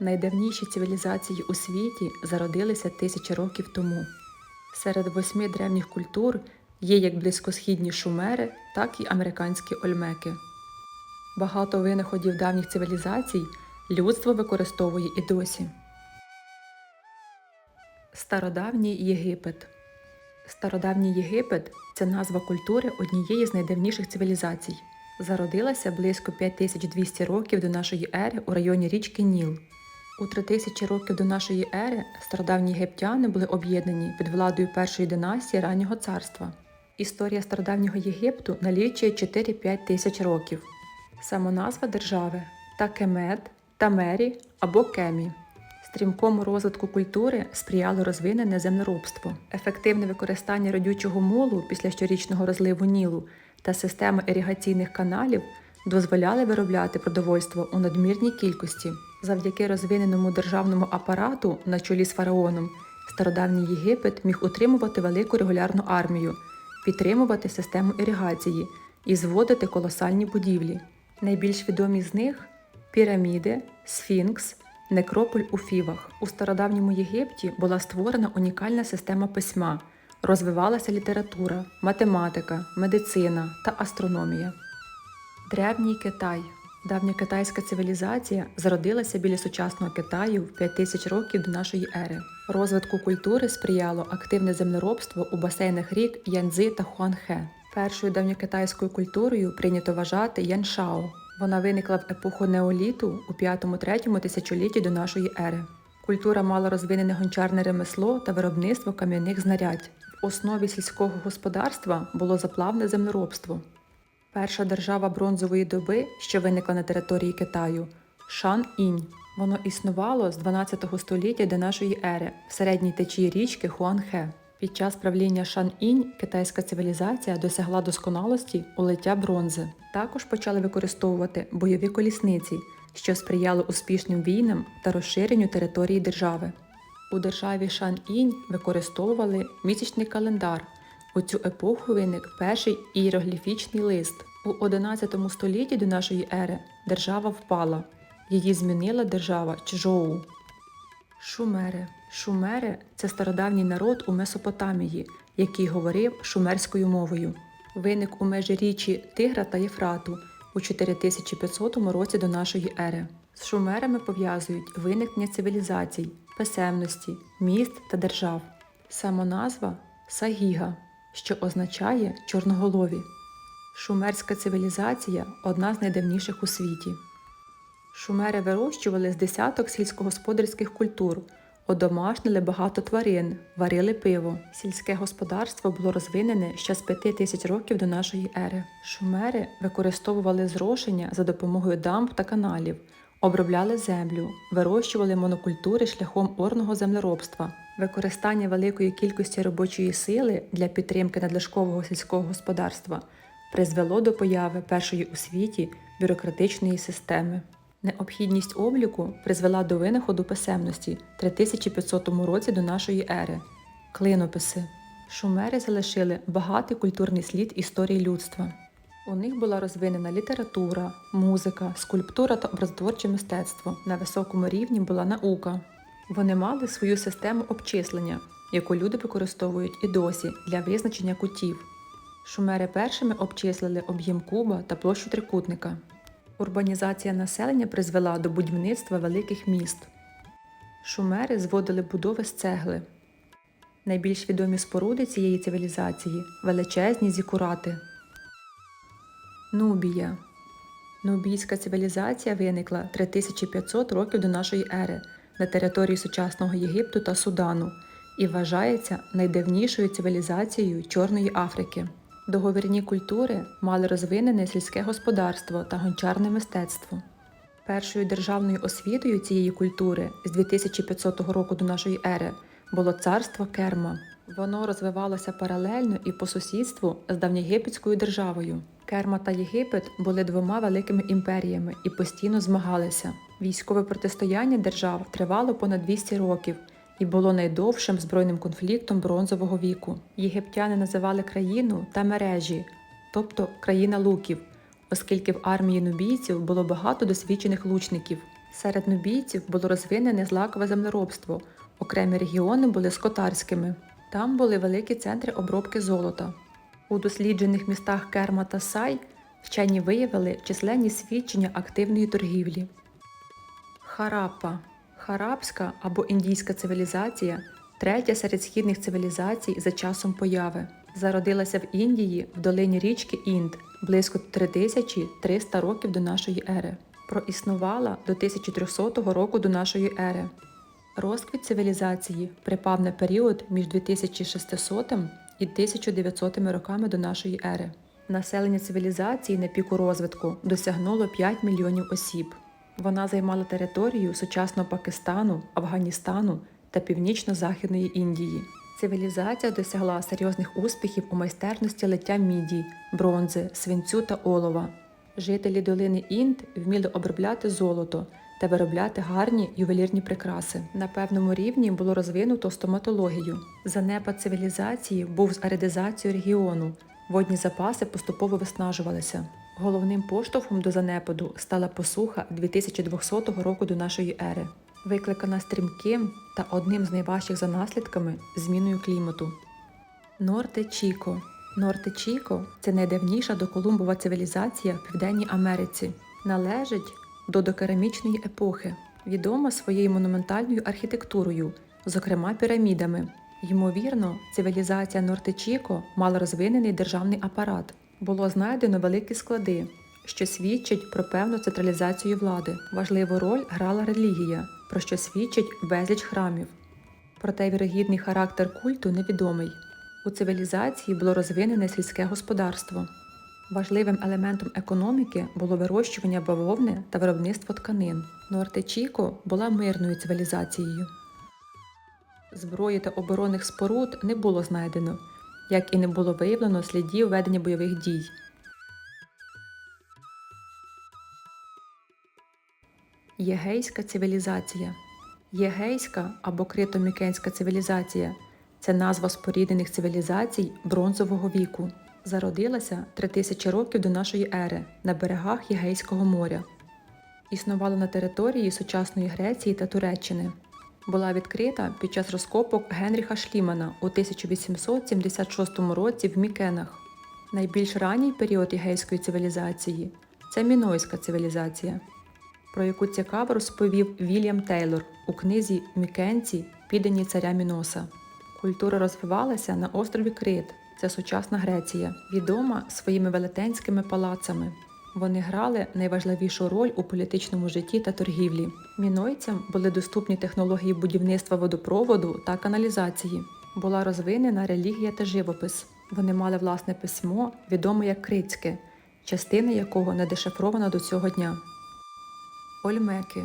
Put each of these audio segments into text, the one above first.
Найдавніші цивілізації у світі зародилися тисячі років тому. Серед восьми древніх культур є як близькосхідні шумери, так і американські ольмеки. Багато винаходів давніх цивілізацій людство використовує і досі. Стародавній Єгипет Стародавній Єгипет це назва культури однієї з найдавніших цивілізацій. Зародилася близько 5200 років до нашої ери у районі річки Ніл. У 3000 років до нашої ери стародавні єгиптяни були об'єднані під владою першої династії раннього царства. Історія стародавнього Єгипту налічує 4-5 тисяч років. Самоназва держави Такемет, Тамері або Кемі. Стрімкому розвитку культури сприяло розвинене землеробство, ефективне використання родючого мулу після щорічного розливу Нілу та системи іригаційних каналів дозволяли виробляти продовольство у надмірній кількості. Завдяки розвиненому державному апарату на чолі з фараоном стародавній Єгипет міг утримувати велику регулярну армію, підтримувати систему іригації і зводити колосальні будівлі. Найбільш відомі з них піраміди, сфінкс, некрополь у Фівах. У стародавньому Єгипті була створена унікальна система письма, розвивалася література, математика, медицина та астрономія. Древній Китай. Давня китайська цивілізація зародилася біля сучасного Китаю в 5000 років до нашої ери. Розвитку культури сприяло активне землеробство у басейнах рік Янцзи та Хуанхе. Першою давньокитайською культурою прийнято вважати Яншао. Вона виникла в епоху неоліту у 5-3 тисячолітті до нашої ери. Культура мала розвинене гончарне ремесло та виробництво кам'яних знарядь. В основі сільського господарства було заплавне землеробство. Перша держава бронзової доби, що виникла на території Китаю Шан-Інь. Воно існувало з 12 століття до нашої ери в середній течії річки Хуанхе. Під час правління Шан-Інь китайська цивілізація досягла досконалості у лиття бронзи. Також почали використовувати бойові колісниці, що сприяло успішним війнам та розширенню території держави. У державі Шан-Інь використовували місячний календар. У цю епоху виник перший ієрогліфічний лист. У 11 столітті до нашої ери держава впала. Її змінила держава Чжоу. Шумери. Шумери це стародавній народ у Месопотамії, який говорив шумерською мовою. Виник у межі річі Тигра та Єфрату у 4500 році до нашої ери. З шумерами пов'язують виникнення цивілізацій, писемності, міст та держав. Самоназва Сагіга, що означає чорноголові. Шумерська цивілізація одна з найдавніших у світі. Шумери вирощували з десяток сільськогосподарських культур, одомашнили багато тварин, варили пиво. Сільське господарство було розвинене ще з п'яти тисяч років до нашої ери. Шумери використовували зрошення за допомогою дамб та каналів, обробляли землю, вирощували монокультури шляхом орного землеробства. Використання великої кількості робочої сили для підтримки надлишкового сільського господарства призвело до появи першої у світі бюрократичної системи. Необхідність обліку призвела до винаходу писемності в 3500 році до нашої ери. Клинописи. Шумери залишили багатий культурний слід історії людства. У них була розвинена література, музика, скульптура та образотворче мистецтво. На високому рівні була наука. Вони мали свою систему обчислення, яку люди використовують і досі для визначення кутів. Шумери першими обчислили об'єм куба та площу трикутника. Урбанізація населення призвела до будівництва великих міст. Шумери зводили будови з цегли. Найбільш відомі споруди цієї цивілізації величезні зікурати. Нубія. Нубійська цивілізація виникла 3500 років до нашої ери на території сучасного Єгипту та Судану і вважається найдавнішою цивілізацією Чорної Африки. Договірні культури мали розвинене сільське господарство та гончарне мистецтво. Першою державною освітою цієї культури з 2500 року до нашої ери було царство Керма. Воно розвивалося паралельно і по сусідству з давньєгипетською державою. Керма та Єгипет були двома великими імперіями і постійно змагалися. Військове протистояння держав тривало понад 200 років і було найдовшим збройним конфліктом бронзового віку. Єгиптяни називали країну та мережі, тобто країна луків, оскільки в армії нубійців було багато досвідчених лучників. Серед нубійців було розвинене злакове землеробство, окремі регіони були скотарськими. Там були великі центри обробки золота. У досліджених містах Керма та Сай вчені виявили численні свідчення активної торгівлі. Хараппа Харапська або індійська цивілізація третя серед східних цивілізацій за часом появи. Зародилася в Індії в долині річки Інд близько 3300 років до нашої ери. Проіснувала до 1300 року до нашої ери. Розквіт цивілізації припав на період між 2600 і 1900 роками до нашої ери. Населення цивілізації на піку розвитку досягнуло 5 мільйонів осіб. Вона займала територію сучасного Пакистану, Афганістану та північно-західної Індії. Цивілізація досягла серйозних успіхів у майстерності лиття міді, бронзи, свинцю та олова. Жителі долини Інд вміли обробляти золото та виробляти гарні ювелірні прикраси. На певному рівні було розвинуто стоматологію. Занепад цивілізації був з аредизацією регіону. Водні запаси поступово виснажувалися. Головним поштовхом до занепаду стала посуха 2200 року до нашої ери, викликана стрімким та одним з найважчих за наслідками зміною клімату. Норте Чіко. Норте Чіко це найдавніша доколумбова цивілізація в Південній Америці. Належить до докерамічної епохи, відома своєю монументальною архітектурою, зокрема пірамідами. Ймовірно, цивілізація Норте Чіко мала розвинений державний апарат. Було знайдено великі склади, що свідчить про певну централізацію влади. Важливу роль грала релігія, про що свідчить безліч храмів. Проте вірогідний характер культу невідомий. У цивілізації було розвинене сільське господарство. Важливим елементом економіки було вирощування бавовни та виробництво тканин. Норте була мирною цивілізацією. Зброї та оборонних споруд не було знайдено, як і не було виявлено слідів ведення бойових дій. Єгейська цивілізація. Єгейська або критомікенська цивілізація це назва споріднених цивілізацій бронзового віку. Зародилася 3000 років до нашої ери на берегах Єгейського моря. Існувала на території сучасної Греції та Туреччини. Була відкрита під час розкопок Генріха Шлімана у 1876 році в Мікенах. Найбільш ранній період єгейської цивілізації це Мінойська цивілізація, про яку цікаво розповів Вільям Тейлор у книзі Мікенці Піддані царя Міноса. Культура розвивалася на острові Крит, це сучасна Греція, відома своїми велетенськими палацами. Вони грали найважливішу роль у політичному житті та торгівлі. Мінойцям були доступні технології будівництва водопроводу та каналізації. Була розвинена релігія та живопис. Вони мали власне письмо, відоме як критське, частина якого не дешифрована до цього дня. Ольмеки.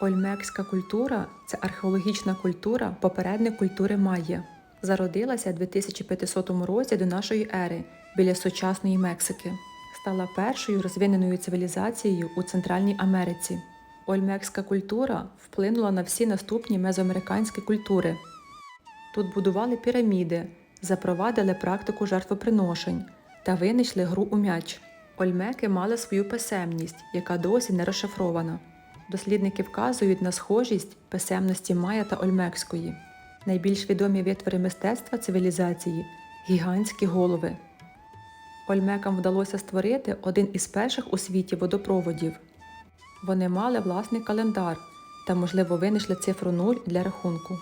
Ольмекська культура це археологічна культура попередник культури Майя. Зародилася в 2500 році до нашої ери біля сучасної Мексики. Стала першою розвиненою цивілізацією у Центральній Америці. Ольмекська культура вплинула на всі наступні мезоамериканські культури. Тут будували піраміди, запровадили практику жертвоприношень та винайшли гру у м'яч. Ольмеки мали свою писемність, яка досі не розшифрована. Дослідники вказують на схожість писемності Майя та Ольмекської. Найбільш відомі витвори мистецтва цивілізації гігантські голови. Ольмекам вдалося створити один із перших у світі водопроводів. Вони мали власний календар та, можливо, винайшли цифру 0 для рахунку.